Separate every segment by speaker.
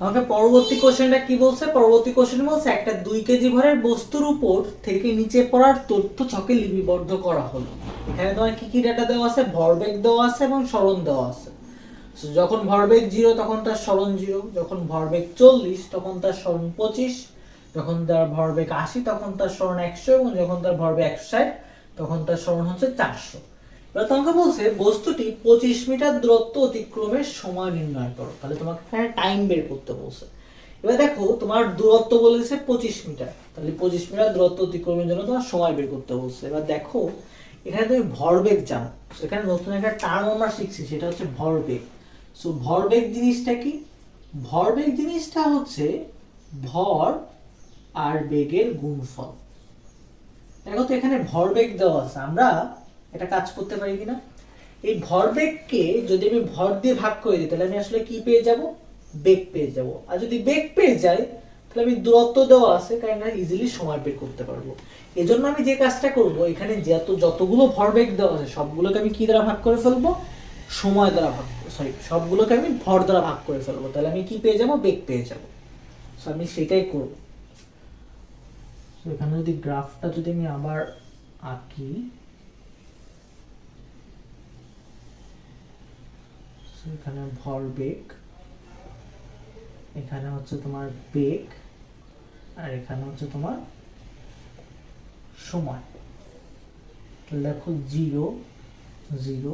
Speaker 1: আমাকে পরবর্তী কোশ্চেনটা কি বলছে? পরবর্তী কোশ্চেন বলছে, একটা দুই কেজি ভরের বস্তুর উপর থেকে নিচে পড়ার তথ্য ছকে লিপিবদ্ধ করা হলো। এখানে তোমার কি কি ডাটা দেওয়া আছে? ভরবেগ দেওয়া আছে এবং সরণ দেওয়া আছে। যখন ভরবেগ জিরো তখন তার সরণ জিরো যখন ভরবেগ চল্লিশ, তখন তার সরণ পঁচিশ। যখন তার ভরবেগ আশি, তখন তার সরণ একশো এবং যখন তার ভরবেগ একশো ষাট, তখন তার সরণ হচ্ছে চারশো। তোমাকে বলছে, বস্তুটি পঁচিশ মিটার দূরত্ব অতিক্রমের সময় নির্ণয় করো। তাহলে তোমাকে এখানে টাইম বের করতে বলছে। এবার দেখো, তোমার দূরত্ব বলেছে পঁচিশ মিটার। তাহলে পঁচিশ মিটার দূরত্ব অতিক্রমের জন্য তোমার সময় বের করতে বলছে। এবার দেখো, এখানে তুমি ভরবেগ জানো। সেখানে নতুন একটা টার্ম আমরা শিখছি, সেটা হচ্ছে ভরবেগ। সো ভরবেগ জিনিসটা কি? ভরবেগ জিনিসটা হচ্ছে ভর আর বেগের গুণফল। দেখো তো এখানে ভরবেগ দেওয়া আছে। আমরা এটা কাজ করতে পারি কিনা? এই ভরবেগকে যদি আমি ভর দিয়ে ভাগ করে দিই, তাহলে আমি আসলে কি পেয়ে যাব? বেগ পেয়ে যাব। আর যদি বেগ পেয়ে যাই, তাহলে আমি দূরত্ব দেওয়া আছে, কারণ আমি ইজিলি সময় বের করতে পারব। এজন্য আমি যে কাজটা করব, এখানে যত যতগুলো ভরবেগ দেওয়া আছে, সবগুলোকে আমি কি দ্বারা ভাগ করে ফেলব? সময় দ্বারা ভাগ সরি সবগুলোকে আমি ভর দ্বারা ভাগ করে ফেলব। তাহলে আমি কি পেয়ে যাব? বেগ পেয়ে যাব। সো আমি সেটাই করব। এখানে যদি গ্রাফটা যদি আমি আবার আঁকি এখানে ভর ভরবেগ এখানে হচ্ছে তোমার বেগ, আর এখানে হচ্ছে তোমার সময়। দেখো জিরো জিরো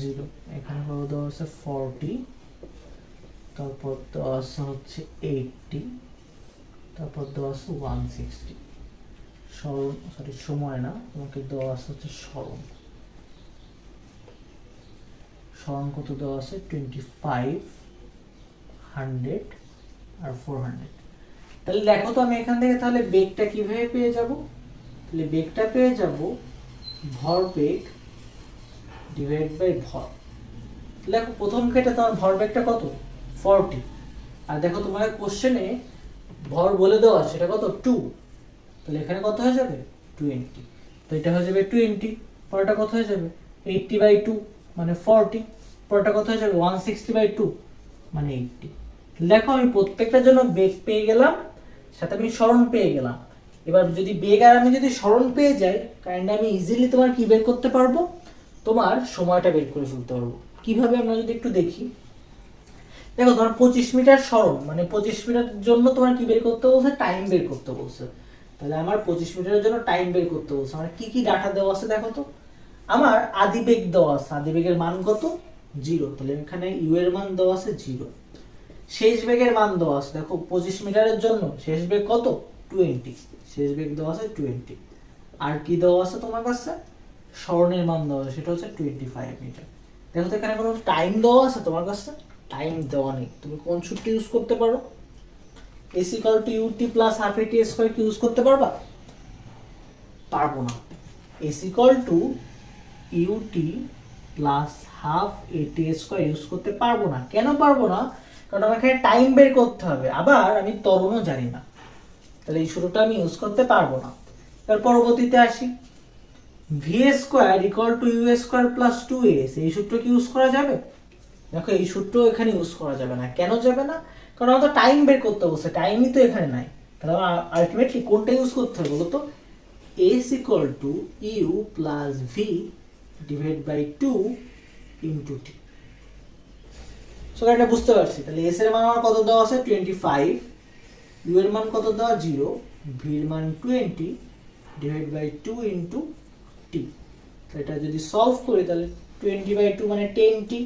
Speaker 1: জিরো। এখানে কত দেওয়া আছে ফর্টি তারপর দেওয়া আছে হচ্ছে এইটটি তারপর দেওয়া আছে ওয়ান সিক্সটি স্মরণ সরি সময় না, তোমাকে দেওয়া আছে হচ্ছে স্মরণ। স্মরণ কত দেওয়া আছে টোয়েন্টি ফাইভ হান্ড্রেড আর ফোর হান্ড্রেড তাহলে দেখো তো আমি এখান থেকে তাহলে বেগটা কীভাবে পেয়ে যাব? তাহলে বেগটা পেয়ে যাব ভর বেগ ডিভাইড বাই ভর। দেখো প্রথম ক্ষেত্রে তোমার ভর বেগটা কত? ফর্টি আর দেখো তোমার কোশ্চেনে ভর বলে দেওয়া আছে, সেটা কত? টু তাহলে এখানে কত হয়ে যাবে? টোয়েন্টি তো এটা হয়ে যাবে টোয়েন্টি পরেরটা কত হয়ে যাবে? এইটটি বাই টু মানে ফর্টি পরেরটা কত হয়ে যাবে ওয়ান সিক্সটি বাই টু মানে এইটটি দেখো, আমি প্রত্যেকটার জন্য বেগ পেয়ে গেলাম, সাথে আমি স্মরণ পেয়ে গেলাম। এবার যদি বেগ আর আমি যদি স্মরণ পেয়ে যাই কারণ আমি ইজিলি তোমার কি বের করতে পারব? তোমার সময়টা বের করে ফেলতে পারব। কীভাবে আমরা যদি একটু দেখি? দেখো, তোমার পঁচিশ মিটার সরণ মানে পঁচিশ মিটার জন্য তোমার কি বের করতে বলছে? টাইম বের করতে বলছে। তাহলে আমার পঁচিশ মিটারের জন্য টাইম বের করতে বলছে। আমার কি কি ডাটা দেওয়া আছে দেখো তো? আমার আদি বেগ দেওয়া আছে। আদি বেগের মান কত? জিরো। তাহলে এখানে ইউ এর মান দেওয়া আছে জিরো। শেষ বেগের মান দেওয়া আছে। দেখো, পঁচিশ মিটারের জন্য শেষ বেগ কত? টোয়েন্টি শেষ বেগ দেওয়া আছে টোয়েন্টি আর কি দেওয়া আছে তোমার কাছে? স্মরণের মান দেওয়া আছে, সেটা হচ্ছে টোয়েন্টি ফাইভ মিটার দেখো তো এখানে কোনো টাইম দেওয়া আছে তোমার কাছে? টাইম দেওয়া নেই। তুমি কোন সূত্র ইউজ করতে পারো? S equal to u t plus half a t square কি ইউজ করতে পারবা? পারব না। S equal to u t plus half a t square use করতে পারব না। কেন পারব না? কারণ আমাকে টাইম বের করতে হবে। আবার আমি তরণও জানি না। তাহলে এই সূত্রটা আমি ইউজ করতে পারব না। এবার পরবর্তীতে আসি। V square equal to u square plus two s এই সূত্র কি ইউজ করা যাবে? দেখো, এই সূত্র এখানে ইউজ করা যাবে না। কেন যাবে না? কারণ আমার তো টাইম বের করতে বলছে। টাইমই তো এখানে নাই। তাহলে আমার আলটিমেটলি কোনটা ইউজ করতে হবে বলো তো s equal to u plus v divide by two into t so এটা বুঝতে পারছি। তাহলে এস এর মান আমার কত দেওয়া আছে? টোয়েন্টি ফাইভ ইউ এর মান কত দেওয়া? জিরো ভির মান twenty divide by two into t এটা যদি সলভ করি, তাহলে টোয়েন্টি বাই টু মানে টেন টি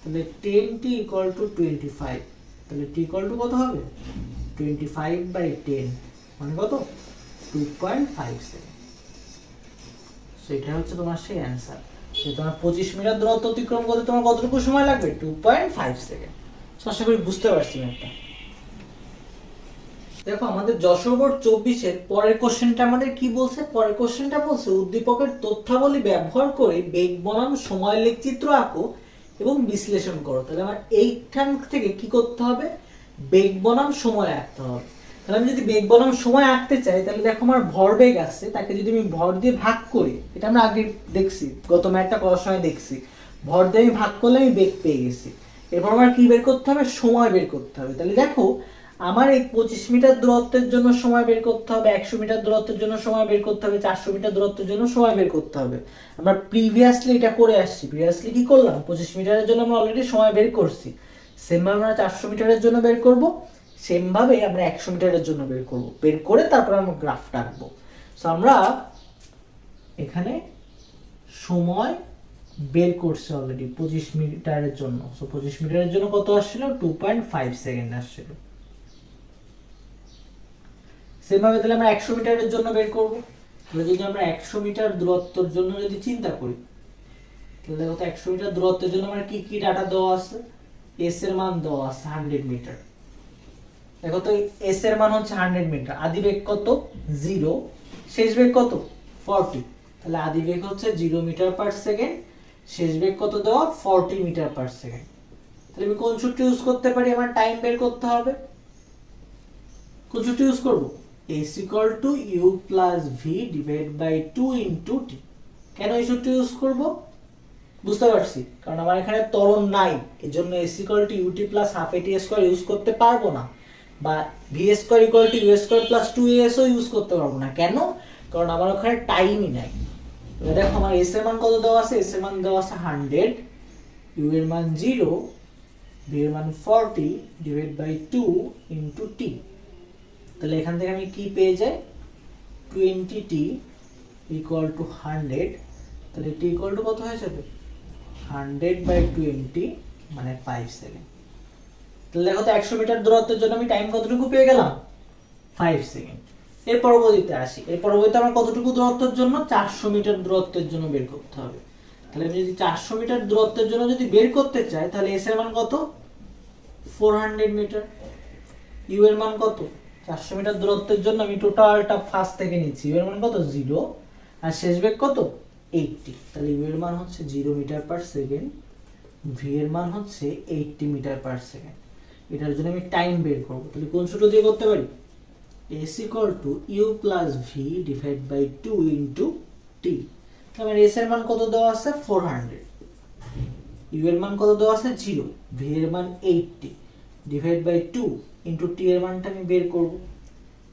Speaker 1: তাহলে ten t equal to twenty five তাহলে টি ইকুয়াল টু কত হবে? টোয়েন্টি ফাইভ বাই টেন মানে কত? টু পয়েন্ট ফাইভ সেভেন সেটা হচ্ছে তোমার সেই অ্যান্সার যে তোমার পঁচিশ মিটার দূরত্ব অতিক্রম করতে তোমার কতটুকু সময় লাগবে? টু পয়েন্ট ফাইভ সেকেন্ড আশা করি বুঝতে পারছি একটা দেখো, আমাদের যশোর চব্বিশের পরের কোশ্চেনটা আমাদের কি বলছে? পরের কোশ্চেনটা বলছে, উদ্দীপকের তথ্যাবলী ব্যবহার করে বেগ বনাম, সময় লেখচিত্র আঁকো এবং বিশ্লেষণ করো। তাহলে আমার এইখান থেকে কি করতে হবে? বেগ বনাম, সময় আঁকতে হবে। তাহলে আমি যদি বেগ বনাম সময় আঁকতে চাই, তাহলে দেখো আমার ভর বেগ আছে, তাকে যদি আমি ভর দিয়ে ভাগ করি, এটা আমরা আগে দেখছি, গত ম্যাথটা করার সময় দেখছি, ভর দিয়ে আমি ভাগ করলে আমি বেগ পেয়ে গেছি। এরপর আমার কি বের করতে হবে? সময় বের করতে হবে। তাহলে দেখো, আমার এই পঁচিশ মিটার দূরত্বের জন্য সময় বের করতে হবে, একশো মিটার দূরত্বের জন্য সময় বের করতে হবে, চারশো মিটার দূরত্বের জন্য সময় বের করতে হবে। আমরা প্রিভিয়াসলি এটা করে আসছি। প্রিভিয়াসলি কি করলাম? পঁচিশ মিটারের জন্য আমরা অলরেডি সময় বের করছি। সেমভাবে আমরা চারশো মিটারের জন্য বের করব। সেমভাবে আমরা একশো মিটারের জন্য বের করব। বের করে তারপর আমরা গ্রাফটা আঁকবো। সো আমরা এখানে সময় বের করছে অলরেডি পঁচিশ মিটারের জন্য। সো পঁচিশ মিটারের জন্য কত আসছিল? টু পয়েন্ট ফাইভ সেকেন্ড আসছিল। সেমভাবে তাহলে আমরা একশো মিটারের জন্য বের করব। তাহলে যদি আমরা একশো মিটার দূরত্বের জন্য যদি চিন্তা করি, তাহলে দেখো তো একশো মিটার দূরত্বের জন্য আমার কি কি ডাটা দেওয়া আছে? এস এর মান দেওয়া আছে হান্ড্রেড মিটার দেখো তো এস এর মান হচ্ছে হান্ড্রেড মিটার আদি বেগ কত? জিরো শেষ বেগ কত? ফর্টি তাহলে আদি বেগ হচ্ছে জিরো মিটার পার সেকেন্ড শেষ বেগ কত দেওয়া? ফর্টি মিটার পার সেকেন্ড তাহলে আমি কোন সূত্র ইউজ করতে পারি? আমার টাইম বের করতে হবে। কোন সূত্র ইউজ করব? S equal to u plus v divide by two into t কেন এই সূত্র ইউজ করব? বুঝতে পারছি, কারণ আমার এখানে ত্বরণ নাই। এর জন্য s equal to u t plus half a t square use করতে পারব না। বা v square equal to u square plus two S O use করতে পারব না। কেন? কারণ আমার ওখানে টাইমই নাই। এবার দেখো, আমার এস এর মান কত দেওয়া আছে? এস এর মান দেওয়া আছে হান্ড্রেড ইউ এর মান জিরো ভি এর মান forty divide by two into t তাহলে এখান থেকে আমি কি পেয়ে যাই? Twenty t equal to hundred তাহলে টি ইকুয়াল টু কত হয়ে যাবে? হান্ড্রেড বাই টোয়েন্টি মানে ফাইভ সেকেন্ড তাহলে দেখো তো একশো মিটার দূরত্বের জন্য আমি টাইম কতটুকু পেয়ে গেলাম? ফাইভ সেকেন্ড এর পরবর্তীতে আসি। এর পরবর্তীতে আমার কতটুকু দূরত্বের জন্য? চারশো মিটার দূরত্বের জন্য বের করতে হবে। তাহলে আমি যদি চারশো মিটার দূরত্বের জন্য যদি বের করতে চাই, তাহলে এস এর মান কত? ফোর হান্ড্রেড মিটার ইউ এর মান কত? চারশো মিটার দূরত্বের জন্য আমি টোটালটা ফার্স্ট থেকে নিচ্ছি। ইউ এর মান কত? জিরো আর শেষ বেগ কত? এইটটি তাহলে ইউ এর মান হচ্ছে zero metre per second v এর মান হচ্ছে এইটটি মিটার পার সেকেন্ড এটার জন্য আমি টাইম বের করব। তাহলে কোন সূত্র দিয়ে করতে পারি? S equal to u plus v divide by two into t আমার এস এর মান কত দেওয়া আছে? ফোর হান্ড্রেড ইউ এর মান কত দেওয়া আছে? জিরো ভি এর মান eighty divide by two into t এর মানটা আমি বের করব।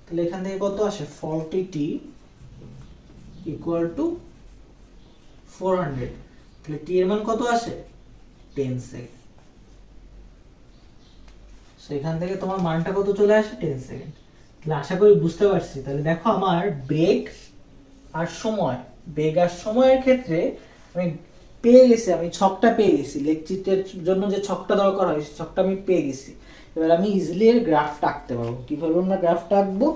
Speaker 1: তাহলে এখান থেকে কত আসে? Forty t equal to four hundred তাহলে টি এর মান কত আসে? টেন সেকেন্ড সেখান থেকে তোমার মানটা কত চলে আসে? টেন সেকেন্ড তাহলে আশা করি বুঝতে পারছি। তাহলে দেখো আমার বেগ আর সময়। বেগ আর সময়ের ক্ষেত্রে আমি পেয়ে গেছি, আমি ছকটা পেয়ে গেছি। লেকচিটের জন্য যে ছকটা দরকার হয়, সেই ছকটা আমি পেয়ে গেছি। এবার আমি ইজিলি এর গ্রাফটা আঁকতে পারব। কীভাবে আমরা গ্রাফটা আঁকবো?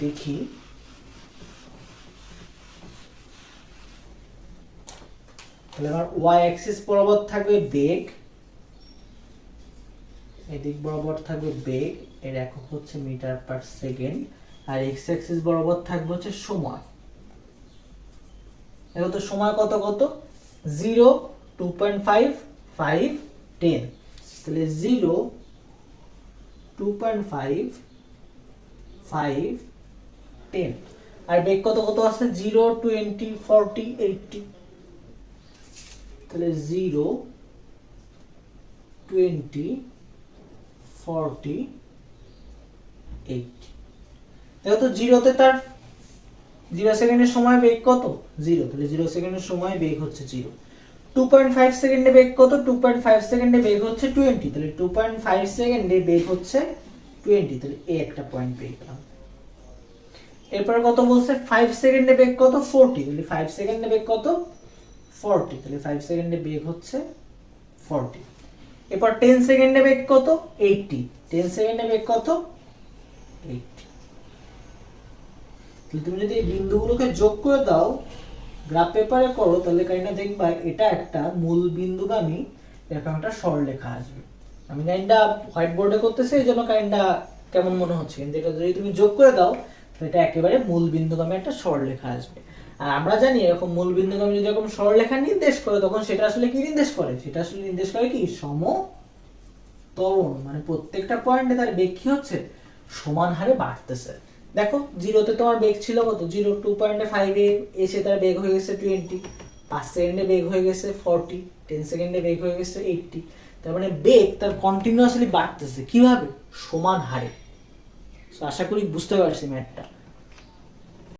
Speaker 1: দেখি। তাহলে আমার ওয়াই অ্যাক্সিস বরাবর থাকবে বেগ। এদিক বরাবর থাকবে বেগ, এর একক হচ্ছে মিটার পার সেকেন্ড, আর এক্স অ্যাক্সিস বরাবর থাকবে হচ্ছে সময়। দেখো তো সময় কত কত? Zero, two point five five, ten. তাহলে zero, two point five five, ten. আর বেগ কত কত আছে? Zero, twenty, forty, eighty. তাহলে জিরো, টোয়েন্টি ফর্টি এইট দেখো তো জিরোতে তার জিরো সেকেন্ডের সময় বেগ কত? জিরো তাহলে জিরো সেকেন্ডের সময় বেগ হচ্ছে জিরো টু পয়েন্ট ফাইভ সেকেন্ডে বেগ কত? টু পয়েন্ট ফাইভ সেকেন্ডে বেগ হচ্ছে টোয়েন্টি তাহলে টু পয়েন্ট ফাইভ সেকেন্ডে বেগ হচ্ছে টোয়েন্টি তাহলে এ একটা পয়েন্ট পেয়ে গেলাম। এরপর কত বলছে? ফাইভ সেকেন্ডে বেগ কত? ফোরটি তাহলে ফাইভ সেকেন্ডে বেগ কত? ফোরটি তাহলে ফাইভ সেকেন্ডে বেগ হচ্ছে ফোরটি এরপর টেন সেকেন্ডে বেগ কত? এইটটি টেন সেকেন্ডে বেগ কত? এইটটি তাহলে তুমি যদি এই বিন্দুগুলোকে যোগ করে দাও গ্রাফ পেপারে করো, তাহলে কাইন্ডা দেখবা এটা একটা মূল বিন্দুগামী এরকম একটা সরলরেখা আসবে। আমি কাইন্ডা হোয়াইট বোর্ডে করতেছি, এই জন্য কাইন্ডা কেমন মনে হচ্ছে? কিন্তু এটা যদি তুমি যোগ করে দাও তো এটা একেবারে মূল বিন্দুগামী একটা সরলরেখা আসবে। আর আমরা জানি এরকম মূল বিন্দুগামী যদি এরকম সরলরেখা নির্দেশ করে, তখন সেটা আসলে কি নির্দেশ করে? সেটা আসলে নির্দেশ করে কি? সম ত্বরণ মানে প্রত্যেকটা পয়েন্টে তার বেগ কি হচ্ছে? সমান হারে বাড়তেছে। দেখো জিরোতে তোমার বেগ ছিল কত? জিরো টু পয়েন্ট ফাইভে এসে তার বেগ হয়ে গেছে টোয়েন্টি পাঁচ সেকেন্ডে বেগ হয়ে গেছে ফর্টি টেন সেকেন্ডে বেগ হয়ে গেছে এইটটি তার মানে বেগ তার কন্টিনিউয়াসলি বাড়তেছে। কীভাবে? সমান হারে। আশা করি বুঝতে পারছি ম্যাথটা